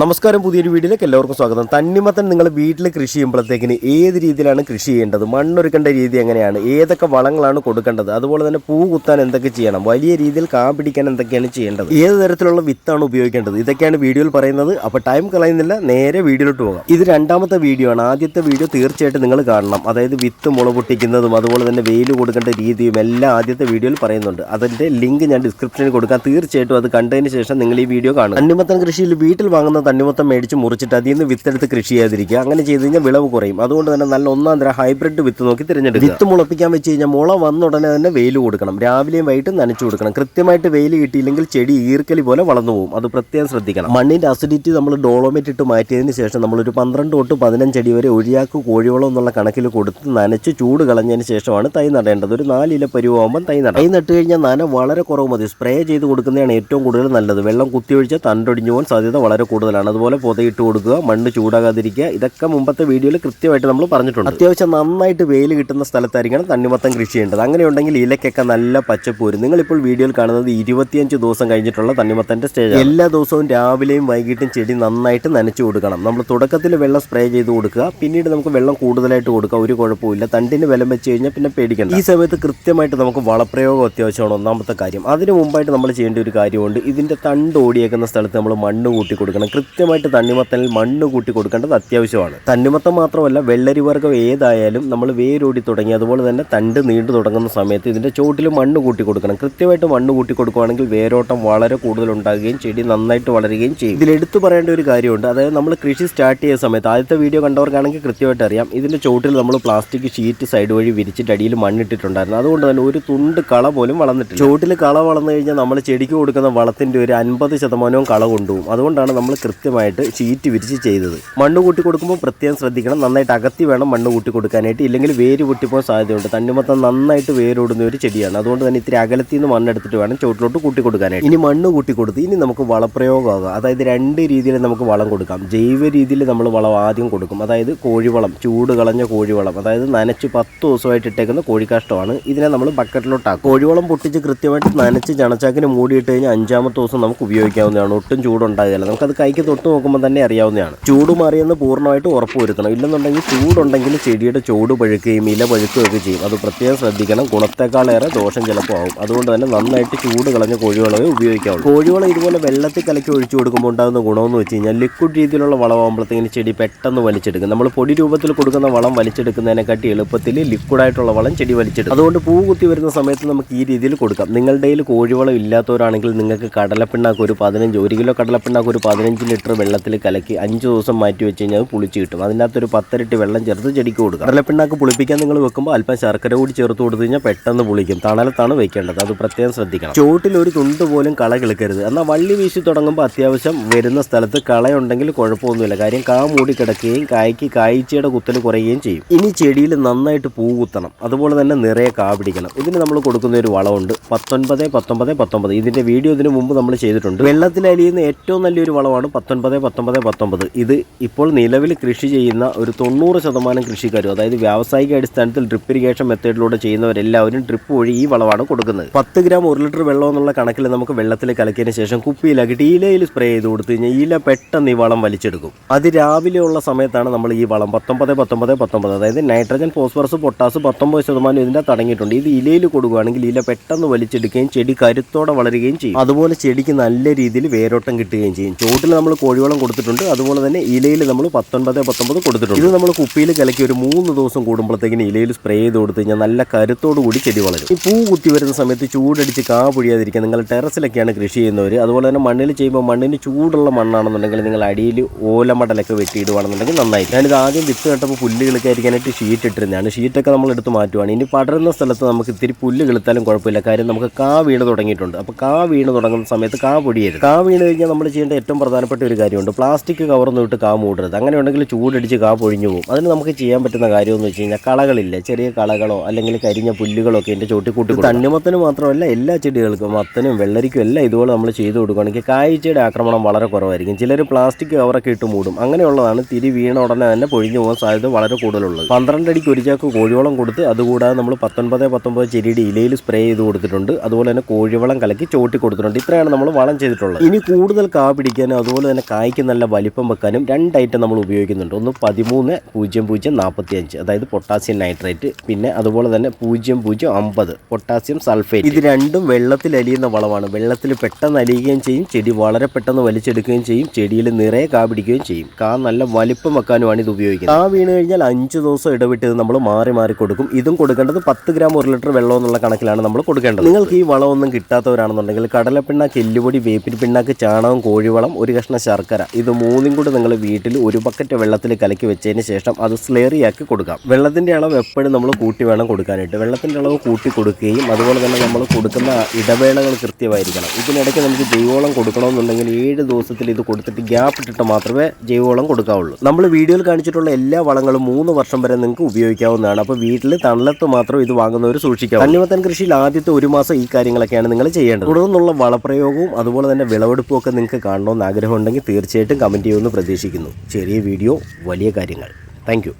നമസ്കാരം. പുതിയൊരു വീഡിയോയിലേക്ക് എല്ലാവർക്കും സ്വാഗതം. തണ്ണിമത്തൻ നിങ്ങൾ വീട്ടിൽ കൃഷി ചെയ്യുമ്പോഴത്തേക്കിന് ഏത് രീതിയിലാണ് കൃഷി ചെയ്യേണ്ടത്? മണ്ണൊരുക്കേണ്ട രീതി എങ്ങനെയാണ്? ഏതൊക്കെ വളങ്ങളാണ് കൊടുക്കേണ്ടത്? അതുപോലെ തന്നെ പൂ കുത്താൻ എന്തൊക്കെ ചെയ്യണം? വലിയ രീതിയിൽ കാ പിടിക്കാൻ എന്തൊക്കെയാണ് ചെയ്യേണ്ടത്? ഏത് തരത്തിലുള്ള വിത്താണ് ഉപയോഗിക്കേണ്ടത്? ഇതൊക്കെയാണ് വീഡിയോയിൽ പറയുന്നത്. അപ്പോൾ ടൈം കളയുന്നില്ല. നേരെ വീഡിയോയിലോട്ട് പോകാം. ഇത് രണ്ടാമത്തെ വീഡിയോ ആണ്. ആദ്യത്തെ വീഡിയോ തീർച്ചയായിട്ടും നിങ്ങൾ കാണണം. അതായത് വിത്ത് മുള പൊട്ടിക്കുന്നതും അതുപോലെ തന്നെ വെയിൽ കൊടുക്കേണ്ട രീതിയും എല്ലാം ആദ്യത്തെ വീഡിയോയിൽ പറയുന്നുണ്ട്. അതിന്റെ ലിങ്ക് ഞാൻ ഡിസ്ക്രിപ്ഷനിൽ കൊടുക്കാം. തീർച്ചയായിട്ടും അത് കണ്ടതിന് ശേഷം നിങ്ങൾ ഈ വീഡിയോ കാണും തണ്ണിമത്തൻ കൃഷിയിൽ വീട്ടിൽ വാങ്ങുന്ന തണ്ണിമത്തം മേടിച്ച് മുറിച്ചിട്ട് അതിൽ നിന്ന് വിത്തെടുത്ത് കൃഷി ചെയ്യാതിരിക്കുക. അങ്ങനെ ചെയ്ത് കഴിഞ്ഞാൽ വിളവ് കുറയും. അതുകൊണ്ട് തന്നെ നല്ല ഒന്നാം തരം ഹൈബ്രിഡ് വിത്ത് നോക്കി തിരഞ്ഞെടുക്കുക. വിത്ത് മുളപ്പിക്കാൻ വെച്ച് കഴിഞ്ഞാൽ മുള വന്ന ഉടനെ തന്നെ വെയിൽ കൊടുക്കണം. രാവിലെയും വൈകിട്ടും നനച്ചു കൊടുക്കണം. കൃത്യമായിട്ട് വെയിൽ കിട്ടിയില്ലെങ്കിൽ ചെടി ഈർക്കലി പോലെ വളർന്നു പോകും. അത് പ്രത്യേകം ശ്രദ്ധിക്കണം. മണ്ണിന്റെ അസിഡിറ്റി നമ്മൾ ഡോളോമേറ്റ് ഇട്ട് മാറ്റിയതിന് ശേഷം നമ്മളൊരു പന്ത്രണ്ട് തൊട്ട് പതിനഞ്ച് അടി വരെ ഒഴിയാക്ക് കോഴിവളം എന്നുള്ള കണക്കിൽ കൊടുത്ത് നനച്ച് ചൂട് കളഞ്ഞതിന് ശേഷമാണ് തൈ നടേണ്ടത്. ഒരു നാലില പരുവാകുമ്പോൾ തൈ നട തൈ നട്ട് കഴിഞ്ഞാൽ നന വളരെ കുറവ് മതി. സ്പ്രേ ചെയ്ത് കൊടുക്കുന്നതാണ് ഏറ്റവും കൂടുതൽ നല്ലത്. വെള്ളം കുത്തിയൊഴിച്ചാൽ തണ്ടൊടിഞ്ഞു പോകാൻ സാധ്യത വളരെ കൂടുതലാണ്. അതുപോലെ പൊതയിട്ട് കൊടുക്കുക മണ്ണ് ചൂടാകാതിരിക്കുക ഇതൊക്കെ മുമ്പത്തെ വീഡിയോയിൽ കൃത്യമായിട്ട് നമ്മൾ പറഞ്ഞിട്ടുണ്ട്. അത്യാവശ്യം നന്നായിട്ട് വെയിൽ കിട്ടുന്ന സ്ഥലത്തായിരിക്കണം തണ്ണിമത്തം കൃഷി ചെയ്യേണ്ടത്. അങ്ങനെയുണ്ടെങ്കിൽ ഇലക്കൊക്കെ നല്ല പച്ചപ്പ് വരും നിങ്ങളിപ്പോൾ വീഡിയോയിൽ കാണുന്നത് ഇരുപത്തിയഞ്ച് ദിവസം കഴിഞ്ഞിട്ടുള്ള തണ്ണിമത്തന്റെ സ്റ്റേജ് എല്ലാ ദിവസവും രാവിലെയും വൈകിട്ടും ചെടി നന്നായിട്ട് നനച്ചു കൊടുക്കണം. നമ്മൾ തുടക്കത്തിൽ വെള്ളം സ്പ്രേ ചെയ്ത് കൊടുക്കുക. പിന്നീട് നമുക്ക് വെള്ളം കൂടുതലായിട്ട് കൊടുക്കുക. ഒരു കുഴപ്പമില്ല തണ്ടിന് വിലം വെച്ച് കഴിഞ്ഞാൽ പിന്നെ പേടിക്കണം ഈ സമയത്ത് കൃത്യമായിട്ട് നമുക്ക് വളപ്രയോഗം അത്യാവശ്യമാണ് ഒന്നാമത്തെ കാര്യം. അതിന് മുമ്പായിട്ട് നമ്മൾ ചെയ്യേണ്ട ഒരു കാര്യമുണ്ട്. ഇതിന്റെ തണ്ട് ഓടിയേക്കുന്ന സ്ഥലത്ത് നമ്മൾ മണ്ണ് കൂട്ടി കൊടുക്കണം. കൃത്യമായിട്ട് തണ്ണിമത്തനിൽ മണ്ണ് കൂട്ടി കൊടുക്കേണ്ടത് അത്യാവശ്യമാണ്. തണ്ണിമത്തം മാത്രമല്ല വെള്ളരി വർഗം ഏതായാലും നമ്മൾ വേരോടി തുടങ്ങി അതുപോലെ തന്നെ തണ്ട് നീണ്ടു തുടങ്ങുന്ന സമയത്ത് ഇതിന്റെ ചോട്ടിൽ മണ്ണ് കൂട്ടി കൊടുക്കണം. കൃത്യമായിട്ട് മണ്ണ് കൂട്ടി കൊടുക്കുകയാണെങ്കിൽ വേരോട്ടം വളരെ കൂടുതൽ ഉണ്ടാകുകയും ചെടി നന്നായിട്ട് വളരുകയും ചെയ്യും. ഇതിൽ എടുത്തു പറയേണ്ട ഒരു കാര്യമുണ്ട്. അതായത് നമ്മൾ കൃഷി സ്റ്റാർട്ട് ചെയ്യുന്ന സമയത്ത് ആദ്യത്തെ വീഡിയോ കണ്ടവർക്കാണെങ്കിൽ കൃത്യമായിട്ട് അറിയാം. ഇതിന്റെ ചോട്ടിൽ നമ്മൾ പ്ലാസ്റ്റിക് ഷീറ്റ് സൈഡ് വഴി വിരിച്ചിട്ട് അടിയിൽ മണ്ണിട്ടിട്ടുണ്ടായിരുന്നു. അതുകൊണ്ട് തന്നെ ഒരു തുണ്ട് കള പോലും വളർന്നിട്ടില്ല. ചോട്ടിൽ കള വളർന്നു കഴിഞ്ഞാൽ നമ്മൾ ചെടിക്ക് കൊടുക്കുന്ന വളത്തിന്റെ ഒരു അൻപത് ശതമാനവും കള കൊണ്ടുപോകും. അതുകൊണ്ടാണ് നമ്മൾ കൃത്യമായിട്ട് ചീറ്റ് വിരിച്ച് ചെയ്തത്. മണ്ണ് കൂട്ടി കൊടുക്കുമ്പോൾ പ്രത്യേകം ശ്രദ്ധിക്കണം. നന്നായിട്ട് അകത്തി വേണം മണ്ണ് കൂട്ടി കൊടുക്കാനായിട്ട്. ഇല്ലെങ്കിൽ വേര് പൊട്ടിപ്പോകാൻ സാധ്യതയുണ്ട്. തണ്ണിമത്തം നന്നായിട്ട് വേരോടുന്ന ഒരു ചെടിയാണ്. അതുകൊണ്ട് തന്നെ ഇത്തിരി അകലത്തിൽ നിന്ന് മണ്ണെടുത്തിട്ട് വേണം ചുവട്ടിലോട്ട് കൂട്ടി കൊടുക്കാനായിട്ട്. ഇനി മണ്ണ് കൂട്ടി കൊടുത്ത് ഇനി നമുക്ക് വളപ്രയോഗമാകാം. അതായത് രണ്ട് രീതിയിൽ നമുക്ക് വളം കൊടുക്കാം. ജൈവ രീതിയിൽ നമ്മൾ വളം ആദ്യം കൊടുക്കും. അതായത് കോഴിവളം ചൂട് കളഞ്ഞ കോഴിവളം. അതായത് നനച്ച് പത്ത് ദിവസമായിട്ട് ഇട്ടേക്കുന്ന കോഴിക്കാഷ്ടമാണ്. ഇതിനെ നമ്മൾ ബക്കറ്റിലോട്ടാക്കും കോഴിവളം പൊട്ടിച്ച് കൃത്യമായിട്ട് നനച്ച് ചണച്ചാക്കിന് മൂടിയിട്ട് കഴിഞ്ഞാൽ അഞ്ചാമത്തെ ദിവസം നമുക്ക് ഉപയോഗിക്കാവുന്നതാണ്. ഒട്ടും ചൂടുണ്ടാകില്ല നമുക്കത് കൈക്ക് തൊട്ട് നോക്കുമ്പോൾ തന്നെ അറിയാവുന്നതാണ്. ചൂട് മാറിയെന്ന് പൂർണമായിട്ട് ഉറപ്പ് വരുത്തണം. ഇല്ലെന്നുണ്ടെങ്കിൽ ചൂടുണ്ടെങ്കിൽ ചെടിയുടെ ചൂട് പഴുക്കുകയും ഇല പഴുക്കുകയൊക്കെ ചെയ്യും. അത് പ്രത്യേകം ശ്രദ്ധിക്കണം. ഗുണത്തെക്കാളേറെ ദോഷം ചിലപ്പോൾ ആവും. അതുകൊണ്ട് തന്നെ നന്നായിട്ട് ചൂട് കളഞ്ഞ കോഴിവളമേ ഉപയോഗിക്കാവുള്ളൂ. കോഴിവളം ഇതുപോലെ വെള്ളത്തിൽ കലക്കി ഒഴിച്ചു കൊടുക്കുമ്പോൾ ഉണ്ടാകുന്ന ഗുണമെന്ന് വെച്ച് കഴിഞ്ഞാൽ ലിക്വിഡ് രീതിയിലുള്ള വളമാകുമ്പോഴത്തേക്കിന് ചെടി പെട്ടെന്ന് വലിച്ചെടുക്കും. നമ്മൾ പൊടി രൂപത്തിൽ കൊടുക്കുന്ന വളം വലിച്ചെടുക്കുന്നതിനെക്കാട്ടി എളുപ്പത്തിൽ ലിക്വിഡായിട്ടുള്ള വളം ചെടി വലിച്ചെടുക്കും. അതുകൊണ്ട് പൂ കുത്തി വരുന്ന സമയത്ത് നമുക്ക് ഈ രീതിയിൽ കൊടുക്കാം. നിങ്ങളുടെ കയ്യിൽ കോഴിവളം ഇല്ലാത്തവരാണെങ്കിൽ നിങ്ങൾക്ക് കടലപ്പിണ്ണാക്ക് ഒരു പതിനഞ്ച് ഒരു കിലോ കടലപ്പിണ്ണാക്ക് ഒരു പതിനഞ്ച് ലിറ്റർ വെള്ളത്തിൽ കലക്കി അഞ്ച് ദിവസം മാറ്റി വെച്ച് കഴിഞ്ഞാൽ അത് പുളിച്ച് കിട്ടും. അതിനകത്ത് ഒരു പത്തരട്ടി വെള്ളം ചേർത്ത് ചെടിക്ക് കൊടുക്കുക കടലപ്പിണ്ണാക്ക് പുളിപ്പിക്കാൻ നിങ്ങൾ വെക്കുമ്പോൾ അല്പം ശർക്കര കൂടി ചേർത്ത് കൊടുത്തു കഴിഞ്ഞാൽ പെട്ടെന്ന് പുളിക്കും. തണലത്താണ് വെക്കേണ്ടത്. അത് പ്രത്യേകം ശ്രദ്ധിക്കണം. ചുവട്ടിൽ ഒരു തുണ്ട് പോലും കള കിളുക്കരുത്. എന്നാൽ വള്ളി വീശി തുടങ്ങുമ്പോൾ അത്യാവശ്യം വരുന്ന സ്ഥലത്ത് കളയുണ്ടെങ്കിൽ കുഴപ്പമൊന്നുമില്ല. കാര്യം കാ മൂടി കിടക്കുകയും കായ്ക്ക് കായ്ച്ചയുടെ കുത്തൽ കുറയുകയും ചെയ്യും. ഇനി ചെടിയിൽ നന്നായിട്ട് പൂ കുത്തണം. അതുപോലെ തന്നെ നിറയെ കാ പിടിക്കണം. ഇതിന് നമ്മൾ കൊടുക്കുന്ന ഒരു വളമുണ്ട്. പത്തൊൻപത് പത്തൊമ്പത് പത്തൊമ്പത് ഇതിന്റെ വീഡിയോ ഇതിനു മുമ്പ് നമ്മൾ ചെയ്തിട്ടുണ്ട്. വെള്ളത്തിൽ അലിയുന്ന ഏറ്റവും നല്ലൊരു വളമാണ് പത്തൊൻപത് പത്തൊമ്പത് പത്തൊമ്പത് ഇത് ഇപ്പോൾ നിലവിൽ കൃഷി ചെയ്യുന്ന ഒരു തൊണ്ണൂറ് ശതമാനം കൃഷിക്കാരും അതായത് വ്യാവസായിക അടിസ്ഥാനത്തിൽ ഡ്രിപ്പ് ഇറിഗേഷൻ മെത്തേഡിലൂടെ ചെയ്യുന്നവരെല്ലാവരും ഡ്രിപ്പ് വഴി ഈ വളമാണ് കൊടുക്കുന്നത്. പത്ത് ഗ്രാം ഒരു ലിറ്റർ വെള്ളം എന്നുള്ള കണക്കിൽ നമുക്ക് വെള്ളത്തിൽ കലക്കിയതിന് ശേഷം കുപ്പിയിലാക്കിയിട്ട് ഇലയിൽ സ്പ്രേ ചെയ്ത് കൊടുത്തു കഴിഞ്ഞാൽ ഇല പെട്ടെന്ന് ഈ വളം വലിച്ചെടുക്കും. അത് രാവിലെയുള്ള സമയത്താണ് നമ്മൾ ഈ വളം പത്തൊമ്പത് പത്തൊമ്പത് പത്തൊമ്പത് അതായത് നൈട്രജൻ ഫോസ്ഫറസ് പൊട്ടാസ് പത്തൊമ്പത് ശതമാനം ഇതിന്റെ തടങ്ങിയിട്ടുണ്ട് ഇത് ഇലയിൽ കൊടുക്കുകയാണെങ്കിൽ ഇല പെട്ടെന്ന് വലിച്ചെടുക്കുകയും ചെടി കരുത്തോടെ വളരുകയും ചെയ്യും. അതുപോലെ ചെടിക്ക് നല്ല രീതിയിൽ വേരോട്ടം കിട്ടുകയും ചെയ്യും. ചുവട്ടിൽ നമ്മൾ കോഴിവളം കൊടുത്തിട്ടുണ്ട്. അതുപോലെ തന്നെ ഇലയിൽ നമ്മൾ പത്തൊൻപത് പത്തൊമ്പത് കൊടുത്തിട്ടുണ്ട്. ഇത് നമ്മൾ കുപ്പിയിൽ കലക്കി ഒരു മൂന്ന് ദിവസം കൂടുമ്പോഴത്തേക്കിന് ഇലയിൽ സ്പ്രേ ചെയ്ത് കൊടുത്തു കഴിഞ്ഞാൽ നല്ല കരുത്തോടു കൂടി ചെടി വളരും. ഈ പൂ കുത്തി വരുന്ന സമയത്ത് ചൂടടിച്ച് കാ പൊഴിയാതിരിക്കാൻ നിങ്ങൾ ടെറസിലൊക്കെയാണ് കൃഷി ചെയ്യുന്നവർ അതുപോലെ തന്നെ മണ്ണിൽ ചെയ്യുമ്പോൾ മണ്ണിന് ചൂടുള്ള മണ്ണാണെന്നുണ്ടെങ്കിൽ നിങ്ങൾ അടിയിൽ ഓലമടലൊക്കെ വെട്ടിയിടുവാണെന്നുണ്ടെങ്കിൽ നന്നായി ഞാനിത് ആദ്യം വിത്ത് കെട്ടപ്പോൾ പുല്ല് കിളിക്കാതിരിക്കാനായിട്ട് ഷീറ്റ് ഇട്ടിരുന്നതാണ്. ഷീറ്റൊക്കെ നമ്മൾ എടുത്ത് മാറ്റുവാണ്. ഇനി പടരുന്ന സ്ഥലത്ത് നമുക്ക് ഇത്തിരി പുല്ല് കിളുത്താലും കുഴപ്പമില്ല. കാര്യം നമുക്ക് കാ വീണ് തുടങ്ങിയിട്ടുണ്ട്. അപ്പോൾ കാ വീണ് തുടങ്ങുന്ന സമയത്ത് കാ പൊടിയരുത്. കാ വീണ് കഴിഞ്ഞാൽ നമ്മൾ ചെയ്യേണ്ട ഏറ്റവും പ്രധാനപ്പെട്ട ഒരു കാര്യമുണ്ട്. പ്ലാസ്റ്റിക് കവർന്ന് വിട്ട് കാ മൂടരുത്. അങ്ങനെ ഉണ്ടെങ്കിൽ ചൂടടിച്ച് കാ പൊഴിഞ്ഞു പോകും. അതിന് നമുക്ക് ചെയ്യാൻ പറ്റുന്ന കാര്യമെന്ന് വെച്ച് കഴിഞ്ഞാൽ കളകളില്ല? ചെറിയ കളകളോ അല്ലെങ്കിൽ കരിഞ്ഞ പുല്ലുകളോ ഒക്കെ എന്റെ ചോട്ടി കൂട്ടി തണ്ണിമത്തന് മാത്രമല്ല എല്ലാ ചെടികൾക്കും മത്തനും വെള്ളരിക്കും എല്ലാം ഇതുപോലെ നമ്മൾ ചെയ്തു കൊടുക്കുകയാണെങ്കിൽ കായ്ച്ചയുടെ ആക്രമണം വളരെ കുറവായിരിക്കും. ചിലർ പ്ലാസ്റ്റിക് കവറൊക്കെ ഇട്ട് മൂടും. അങ്ങനെയുള്ളതാണ് തിരി വീണ ഉടനെ തന്നെ പൊഴിഞ്ഞു പോകാൻ സാധ്യത വളരെ കൂടുതലുള്ളത്. പന്ത്രണ്ട് അടിക്ക് ഒരു ചാക്ക് കോഴിവളം കൊടുത്ത് അതുകൂടാതെ നമ്മൾ പത്തൊൻപത് പത്തൊമ്പത് ചെടിയുടെ ഇലയിൽ സ്പ്രേ ചെയ്ത് കൊടുത്തിട്ടുണ്ട്. അതുപോലെ തന്നെ കോഴിവളം കലക്കി ചോട്ടി കൊടുത്തിട്ടുണ്ട്. ഇത്രയാണ് നമ്മൾ വളം ചെയ്തിട്ടുള്ളത്. ഇനി കൂടുതൽ കാ പിടിക്കാനും അതുപോലെ അതുപോലെ തന്നെ കായ്ക്ക് നല്ല വലിപ്പം വെക്കാനും രണ്ടായിട്ട് നമ്മൾ ഉപയോഗിക്കുന്നുണ്ട്. ഒന്ന് പതിമൂന്ന് പൂജ്യം പൂജ്യം നാൽപ്പത്തി അഞ്ച് അതായത് പൊട്ടാസ്യം നൈട്രേറ്റ്. പിന്നെ അതുപോലെ തന്നെ പൂജ്യം പൂജ്യം അമ്പത്. Potassium sulphate. ഇത് രണ്ടും വെള്ളത്തിൽ അലിയുന്ന വളമാണ്. വെള്ളത്തിൽ പെട്ടെന്ന് അലിയുകയും ചെയ്യും. ചെടി വളരെ പെട്ടെന്ന് വലിച്ചെടുക്കുകയും ചെയ്യും. ചെടിയിൽ നിറയെ കാ പിടിക്കുകയും ചെയ്യും. കാ നല്ല വലിപ്പം വെക്കാനുമാണ് ഇത് ഉപയോഗിക്കുന്നത്. കാ വീണ് കഴിഞ്ഞാൽ അഞ്ച് ദിവസം ഇടവിട്ട് നമ്മൾ മാറി മാറി കൊടുക്കും. ഇതും കൊടുക്കേണ്ടത് പത്ത് ഗ്രാം ഒരു ലിറ്റർ വെള്ളം എന്നുള്ള കണക്കിലാണ് നമ്മൾ കൊടുക്കേണ്ടത്. നിങ്ങൾക്ക് ഈ വളമൊന്നും കിട്ടാത്തവരാണെന്നുണ്ടെങ്കിൽ കടലപ്പിണ്ണാക്ക് എല്ലുപൊടി വേപ്പിൻ പിണ്ണാക്ക് ചാണകം കോഴിവളം ഒരു കഷ്ണം ശർക്കര. ഇത് മൂന്നും കൂടി നിങ്ങൾ വീട്ടിൽ ഒരു ബക്കറ്റ് വെള്ളത്തിൽ കലക്കി വെച്ചതിന് ശേഷം അത് സ്ലേറിയാക്കി കൊടുക്കാം. വെള്ളത്തിന്റെ അളവ് എപ്പോഴും നമ്മൾ കൂട്ടി വേണം കൊടുക്കാനായിട്ട്. വെള്ളത്തിന്റെ അളവ് കൂട്ടി കൊടുക്കുകയും അതുപോലെ തന്നെ നമ്മൾ കൊടുക്കുന്ന ഇടവേളകൾ കൃത്യമായിരിക്കണം. ഇതിനിടയ്ക്ക് നമുക്ക് ജൈവവളം കൊടുക്കണമെന്നുണ്ടെങ്കിൽ ഏഴ് ദിവസത്തിൽ ഇത് കൊടുത്തിട്ട് ഗ്യാപ്പ് ഇട്ടിട്ട് മാത്രമേ ജൈവവളം കൊടുക്കാവുള്ളൂ. നമ്മൾ വീഡിയോയിൽ കാണിച്ചിട്ടുള്ള എല്ലാ വളങ്ങളും മൂന്ന് വർഷം വരെ നിങ്ങൾക്ക് ഉപയോഗിക്കാവുന്നതാണ്. അപ്പോൾ വീട്ടിൽ തണലത്ത് മാത്രം ഇത് വാങ്ങുന്നവർ സൂക്ഷിക്കാം. തണ്ണിമത്തൻ കൃഷിയിൽ ആദ്യത്തെ ഒരു മാസം ഈ കാര്യങ്ങളൊക്കെയാണ് നിങ്ങൾ ചെയ്യേണ്ടത്. തുടർന്നുള്ള വളപ്രയോഗവും അതുപോലെ തന്നെ വിളവെടുപ്പും ഒക്കെ നിങ്ങൾക്ക് കാണണമെന്ന് ആഗ്രഹമുണ്ടെങ്കിൽ തീർച്ചയായിട്ടും കമന്റ് ചെയ്യുമെന്ന് പ്രതീക്ഷിക്കുന്നു. ചെറിയ വീഡിയോ വലിയ കാര്യങ്ങൾ. താങ്ക്